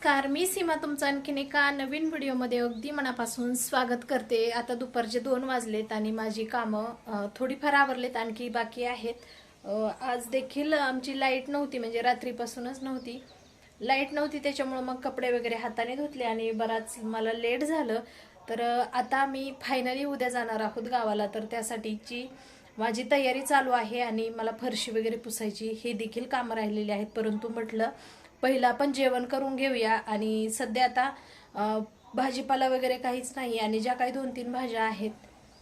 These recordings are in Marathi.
नमस्कार. मी सीमा तुमचं आणखीन एका नवीन व्हिडिओमध्ये अगदी मनापासून स्वागत करते. आता दुपारचे दोन वाजलेत आणि माझी कामं थोडीफार आवरलेत आणखी बाकी आहेत. आज देखील आमची लाइट नव्हती म्हणजे रात्रीपासूनच नव्हती. लाइट नव्हती त्याच्यामुळं मग कपडे वगैरे हाताने धुतले आणि बराच मला लेट झालं. तर आता मी फायनली उद्या जाणार आहोत गावाला तर त्यासाठीची माझी तयारी चालू आहे आणि मला फरशी वगैरे पुसायची हे देखील कामं राहिलेली आहेत. परंतु म्हटलं पहिलं आपण जेवण करून घेऊया. आणि सध्या आता भाजीपाला वगैरे काहीच नाही आणि ज्या काही दोन तीन भाज्या आहेत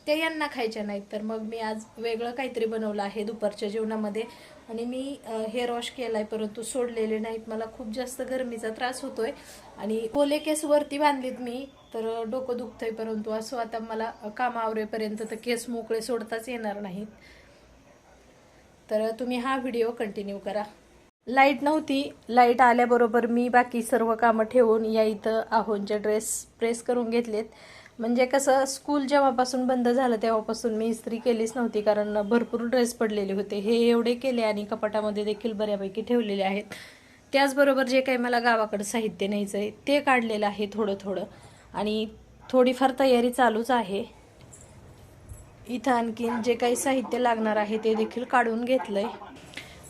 त्या यांना खायच्या नाहीत. तर मग मी आज वेगळं काहीतरी बनवलं आहे दुपारच्या जेवणामध्ये. आणि मी हेअर वॉश केलाय परंतु सोडलेले नाहीत. मला खूप जास्त गरमीचा त्रास होतो आहे आणि ओले केस वरती बांधलीत मी तर डोकं दुखतंय परंतु असं आता मला काम आवरेपर्यंत तर केस मोकळे सोडताच येणार नाहीत. तर तुम्ही हा व्हिडिओ कंटिन्यू करा. लाइट नव्हती. लाइट आल्याबरोबर मी बाकी सर्व कामं ठेवून या इथं आहोंचे ड्रेस प्रेस करून घेतलेत. म्हणजे कसं स्कूल जेव्हापासून बंद झालं तेव्हापासून मी इस्त्री केलीच नव्हती. कारण भरपूर ड्रेस पडलेले होते. हे एवढे केले आणि कपाटामध्ये देखील बऱ्यापैकी ठेवलेले आहेत. त्याचबरोबर जे काही मला गावाकडं साहित्य न्यायचं आहे ते काढलेलं आहे थोडं थोडं आणि थोडीफार तयारी चालूच आहे. इथं आणखीन जे काही साहित्य लागणार आहे ते देखील काढून घेतलं आहे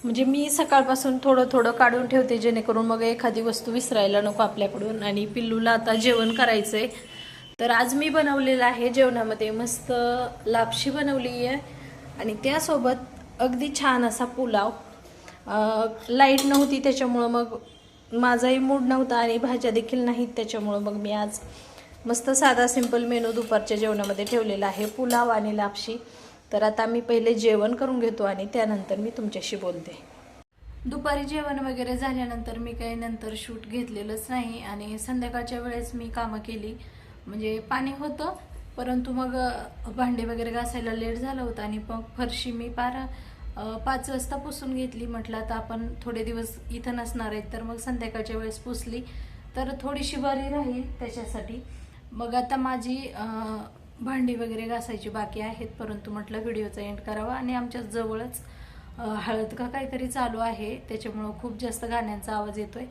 म्हणजे मी सकाळपासून थोडं थोडं काढून ठेवते जेणेकरून मग एखादी वस्तू विसरायला नको आपल्याकडून. आणि पिल्लूला आता जेवण करायचं आहे तर आज मी बनवलेलं आहे जेवणामध्ये मस्त लापशी बनवली आहे. आणि त्यासोबत अगदी छान असा पुलाव. लाइट नव्हती त्याच्यामुळं मग माझाही मूड नव्हता आणि भाज्या देखील नाहीत त्याच्यामुळं मग मी आज मस्त साधा सिंपल मेनू दुपारच्या जेवणामध्ये ठेवलेला आहे पुलाव आणि लापशी. तर आता मी पहिले जेवण करून घेतो आणि त्यानंतर मी तुमच्याशी बोलते. दुपारी जेवण वगैरे झाल्यानंतर मी काही नंतर शूट घेतलेलंच नाही आणि संध्याकाळच्या वेळेस मी कामं केली. म्हणजे पाणी होतं परंतु मग भांडे वगैरे घासायला लेट झालं होतं आणि मग फरशी मी पार पाच वाजता पुसून घेतली. म्हटलं आता आपण थोडे दिवस इथं नसणार आहेत तर मग संध्याकाळच्या वेळेस पुसली. तर थोडीशी बरी राहील त्याच्यासाठी. मग आता माझी भांडी वगैरे घासायची बाकी आहेत परंतु म्हटलं व्हिडिओचा एंड करावा. आणि आमच्या जवळच हळद का काहीतरी चालू आहे त्याच्यामुळं खूप जास्त गाण्यांचा आवाज येतोय.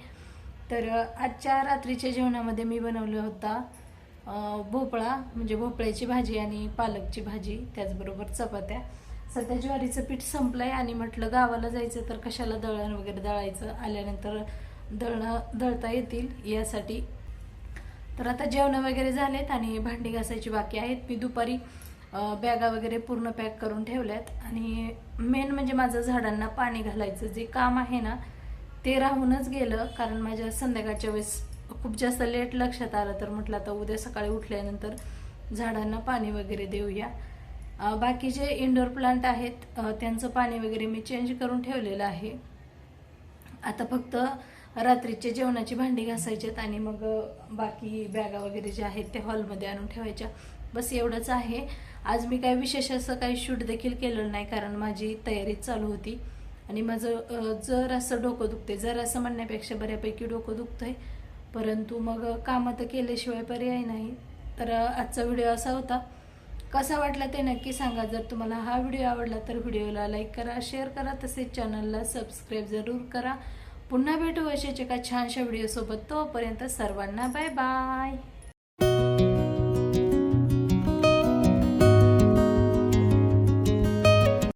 तर आजच्या रात्रीच्या जेवणामध्ये मी बनवलं होता भोपळा म्हणजे भोपळ्याची भाजी आणि पालकची भाजी त्याचबरोबर चपात्या. सध्या ज्वारीचं पीठ संपलंय आणि म्हटलं गावाला जायचं तर कशाला दळण वगैरे दळायचं आल्यानंतर दळणं दळता येतील यासाठी तर आता जेवणं वगैरे झालेत आणि भांडी घासायची बाकी आहेत. मी दुपारी बॅगा वगैरे पूर्ण पॅक करून ठेवल्यात. आणि मेन म्हणजे माझं झाडांना पाणी घालायचं. जे काम आहे ना ते राहूनच गेलं. कारण माझ्या संध्याकाळच्या वेळेस खूप जास्त लेट लक्षात आलं तर म्हटलं आता उद्या सकाळी उठल्यानंतर झाडांना पाणी वगैरे देऊया. बाकी बाकीचे इंडोर प्लांट आहेत त्यांचं पाणी वगैरे मी चेंज करून ठेवलेलं आहे. आता फक्त रात्रीच्या जेवणाची भांडी घासायच्यात आणि मग बाकी बॅगा वगैरे ज्या आहेत त्या हॉलमध्ये आणून ठेवायच्या. बस एवढंच आहे. आज मी काय विशेष असं काही शूट देखील केलेलं नाही कारण माझी तयारी चालू होती. आणि माझं जर असं डोकं दुखते जर असं म्हणण्यापेक्षा बऱ्यापैकी डोकं दुखतंय. परंतु मग कामं तर केल्याशिवाय पर्याय नाही. तर आजचा व्हिडिओ असा होता. कसा वाटला ते नक्की सांगा. जर तुम्हाला हा व्हिडिओ आवडला तर व्हिडिओला लाईक करा शेअर करा. तसेच चॅनलला सबस्क्राईब जरूर करा. पुन्हा भेटू अशाच एका छानशा व्हिडिओसोबत तोपर्यंत सर्वांना बाय बाय